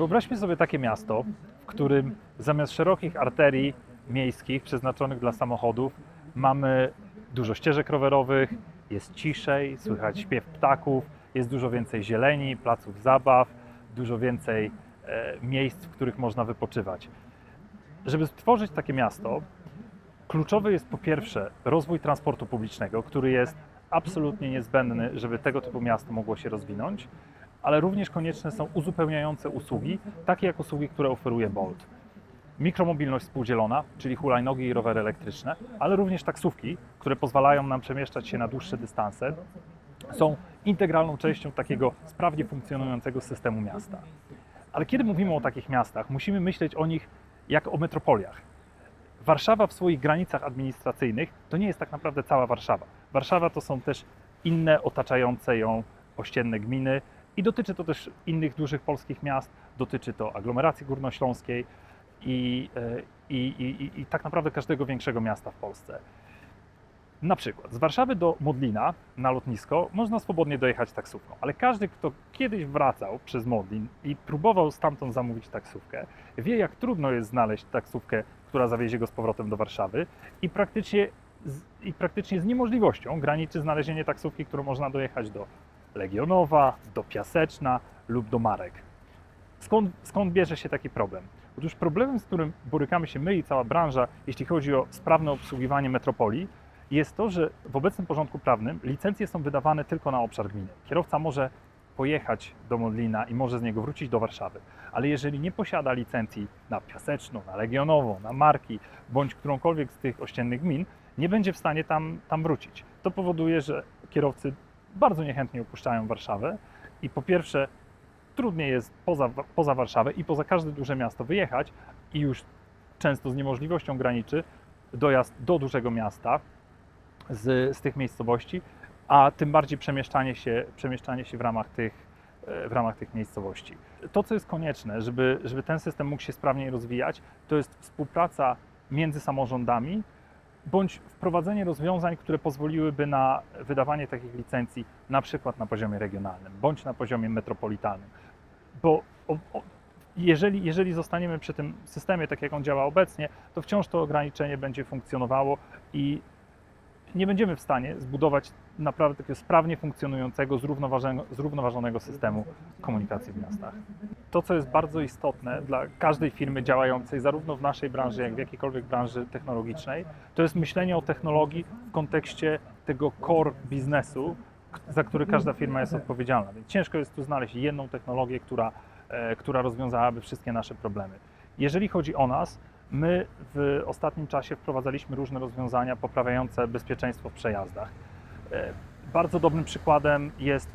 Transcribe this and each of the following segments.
Wyobraźmy sobie takie miasto, w którym zamiast szerokich arterii miejskich przeznaczonych dla samochodów mamy dużo ścieżek rowerowych, jest ciszej, słychać śpiew ptaków, jest dużo więcej zieleni, placów zabaw, dużo więcej e, miejsc, w których można wypoczywać. Żeby stworzyć takie miasto, kluczowy jest po pierwsze rozwój transportu publicznego, który jest absolutnie niezbędny, żeby tego typu miasto mogło się rozwinąć, ale również konieczne są uzupełniające usługi, takie jak usługi, które oferuje Bolt. Mikromobilność współdzielona, czyli hulajnogi i rowery elektryczne, ale również taksówki, które pozwalają nam przemieszczać się na dłuższe dystanse, są integralną częścią takiego sprawnie funkcjonującego systemu miasta. Ale kiedy mówimy o takich miastach, musimy myśleć o nich jak o metropoliach. Warszawa w swoich granicach administracyjnych to nie jest tak naprawdę cała Warszawa. Warszawa to są też inne otaczające ją ościenne gminy i dotyczy to też innych dużych polskich miast, dotyczy to aglomeracji górnośląskiej i, e, i, i, i, i tak naprawdę każdego większego miasta w Polsce. Na przykład z Warszawy do Modlina na lotnisko można swobodnie dojechać taksówką, ale każdy, kto kiedyś wracał przez Modlin i próbował stamtąd zamówić taksówkę, wie jak trudno jest znaleźć taksówkę, która zawiezie go z powrotem do Warszawy i praktycznie z, i praktycznie z niemożliwością graniczy znalezienie taksówki, którą można dojechać do Legionowa, do Piaseczna lub do Marek. Skąd, skąd bierze się taki problem? Otóż problemem, z którym borykamy się my i cała branża, jeśli chodzi o sprawne obsługiwanie metropolii, jest to, że w obecnym porządku prawnym licencje są wydawane tylko na obszar gminy. Kierowca może pojechać do Modlina i może z niego wrócić do Warszawy, ale jeżeli nie posiada licencji na Piaseczną, na Legionową, na Marki, bądź którąkolwiek z tych ościennych gmin, nie będzie w stanie tam, tam wrócić. To powoduje, że kierowcy bardzo niechętnie opuszczają Warszawę i po pierwsze trudniej jest poza, poza Warszawę i poza każde duże miasto wyjechać i już często z niemożliwością graniczy dojazd do dużego miasta z, z tych miejscowości, a tym bardziej przemieszczanie się, przemieszczanie się w, ramach tych, e, w ramach tych miejscowości. To, co jest konieczne, żeby, żeby ten system mógł się sprawniej rozwijać, to jest współpraca między samorządami, bądź wprowadzenie rozwiązań, które pozwoliłyby na wydawanie takich licencji na przykład na poziomie regionalnym, bądź na poziomie metropolitalnym. Bo o, o, jeżeli, jeżeli zostaniemy przy tym systemie, tak jak on działa obecnie, to wciąż to ograniczenie będzie funkcjonowało i nie będziemy w stanie zbudować naprawdę takiego sprawnie funkcjonującego, zrównoważonego, zrównoważonego systemu komunikacji w miastach. To, co jest bardzo istotne dla każdej firmy działającej, zarówno w naszej branży, jak i w jakiejkolwiek branży technologicznej, to jest myślenie o technologii w kontekście tego core biznesu, za który każda firma jest odpowiedzialna. Więc ciężko jest tu znaleźć jedną technologię, która, e, która rozwiązałaby wszystkie nasze problemy. Jeżeli chodzi o nas, My w ostatnim czasie wprowadzaliśmy różne rozwiązania poprawiające bezpieczeństwo w przejazdach. E, Bardzo dobrym przykładem jest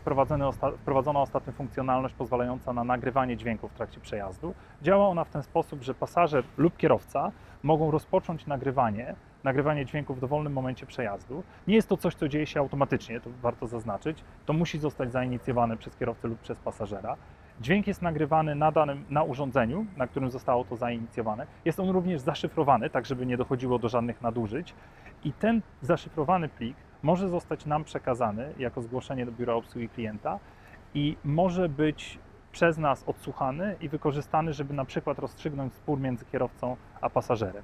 wprowadzona ostatnio funkcjonalność pozwalająca na nagrywanie dźwięków w trakcie przejazdu. Działa ona w ten sposób, że pasażer lub kierowca mogą rozpocząć nagrywanie, nagrywanie dźwięków w dowolnym momencie przejazdu. Nie jest to coś, co dzieje się automatycznie, to warto zaznaczyć. To musi zostać zainicjowane przez kierowcę lub przez pasażera. Dźwięk jest nagrywany na danym na urządzeniu, na którym zostało to zainicjowane. Jest on również zaszyfrowany, tak żeby nie dochodziło do żadnych nadużyć. I ten zaszyfrowany plik może zostać nam przekazany jako zgłoszenie do biura obsługi klienta i może być przez nas odsłuchany i wykorzystany, żeby na przykład rozstrzygnąć spór między kierowcą a pasażerem.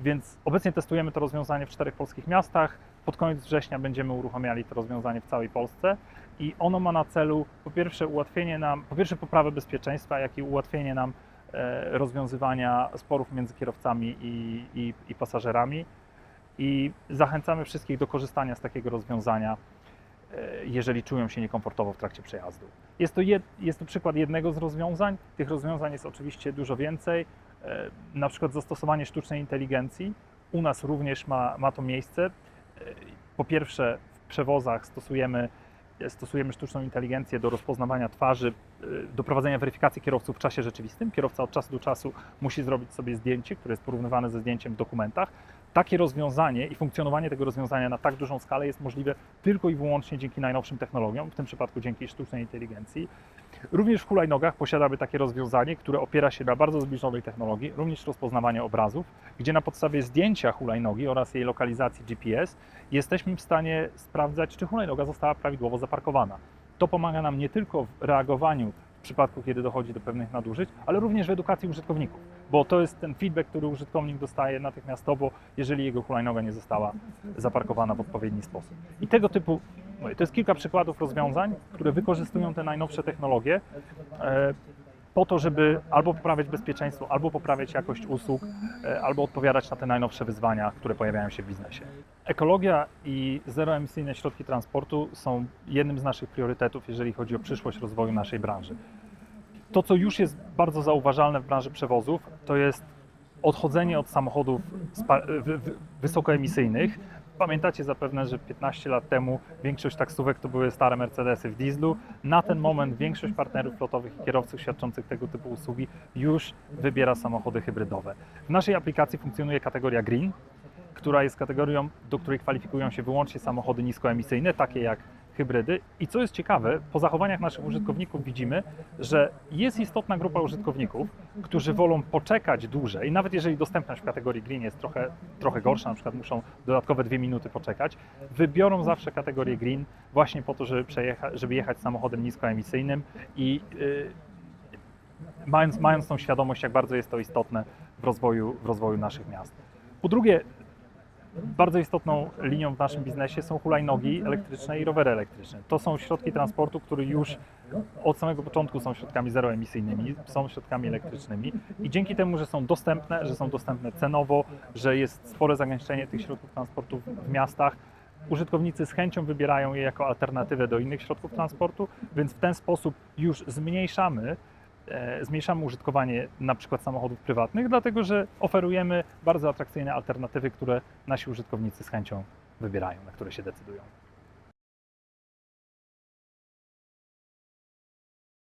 Więc obecnie testujemy to rozwiązanie w czterech polskich miastach. Pod koniec września będziemy uruchamiali to rozwiązanie w całej Polsce i ono ma na celu po pierwsze ułatwienie nam, po pierwsze poprawę bezpieczeństwa, jak i ułatwienie nam e, rozwiązywania sporów między kierowcami i, i, i pasażerami. I zachęcamy wszystkich do korzystania z takiego rozwiązania, e, jeżeli czują się niekomfortowo w trakcie przejazdu. Jest to, jed, jest to przykład jednego z rozwiązań. Tych rozwiązań jest oczywiście dużo więcej. E, Na przykład zastosowanie sztucznej inteligencji. U nas również ma, ma to miejsce. E, Po pierwsze, w przewozach stosujemy, stosujemy sztuczną inteligencję do rozpoznawania twarzy, e, do prowadzenia weryfikacji kierowców w czasie rzeczywistym. Kierowca od czasu do czasu musi zrobić sobie zdjęcie, które jest porównywane ze zdjęciem w dokumentach. Takie rozwiązanie i funkcjonowanie tego rozwiązania na tak dużą skalę jest możliwe tylko i wyłącznie dzięki najnowszym technologiom, w tym przypadku dzięki sztucznej inteligencji. Również w hulajnogach posiadamy takie rozwiązanie, które opiera się na bardzo zbliżonej technologii, również rozpoznawania obrazów, gdzie na podstawie zdjęcia hulajnogi oraz jej lokalizacji GPS jesteśmy w stanie sprawdzać, czy hulajnoga została prawidłowo zaparkowana. To pomaga nam nie tylko w reagowaniu w przypadku, kiedy dochodzi do pewnych nadużyć, ale również w edukacji użytkowników, bo to jest ten feedback, który użytkownik dostaje natychmiastowo, jeżeli jego hulajnoga nie została zaparkowana w odpowiedni sposób. I tego typu, mówię, to jest kilka przykładów rozwiązań, które wykorzystują te najnowsze technologie e, po to, żeby albo poprawiać bezpieczeństwo, albo poprawiać jakość usług, e, albo odpowiadać na te najnowsze wyzwania, które pojawiają się w biznesie. Ekologia i zeroemisyjne środki transportu są jednym z naszych priorytetów, jeżeli chodzi o przyszłość rozwoju naszej branży. To, co już jest bardzo zauważalne w branży przewozów, to jest odchodzenie od samochodów wysokoemisyjnych. Pamiętacie zapewne, że 15 lat temu większość taksówek to były stare Mercedesy w dieslu. Na ten moment większość partnerów flotowych i kierowców świadczących tego typu usługi już wybiera samochody hybrydowe. W naszej aplikacji funkcjonuje kategoria Green, która jest kategorią, do której kwalifikują się wyłącznie samochody niskoemisyjne, takie jak hybrydy. I co jest ciekawe, po zachowaniach naszych użytkowników widzimy, że jest istotna grupa użytkowników, którzy wolą poczekać dłużej, nawet jeżeli dostępność w kategorii green jest trochę, trochę gorsza, na przykład muszą dodatkowe dwie minuty poczekać, wybiorą zawsze kategorię green właśnie po to, żeby, przejecha- żeby jechać samochodem niskoemisyjnym i yy, mając, mając tą świadomość, jak bardzo jest to istotne w rozwoju, w rozwoju naszych miast. Po drugie, bardzo istotną linią w naszym biznesie są hulajnogi elektryczne i rowery elektryczne. To są środki transportu, które już od samego początku są środkami zeroemisyjnymi, są środkami elektrycznymi i dzięki temu, że są dostępne, że są dostępne cenowo, że jest spore zagęszczenie tych środków transportu w miastach, użytkownicy z chęcią wybierają je jako alternatywę do innych środków transportu, więc w ten sposób już zmniejszamy zmniejszamy użytkowanie na przykład samochodów prywatnych, dlatego że oferujemy bardzo atrakcyjne alternatywy, które nasi użytkownicy z chęcią wybierają, na które się decydują.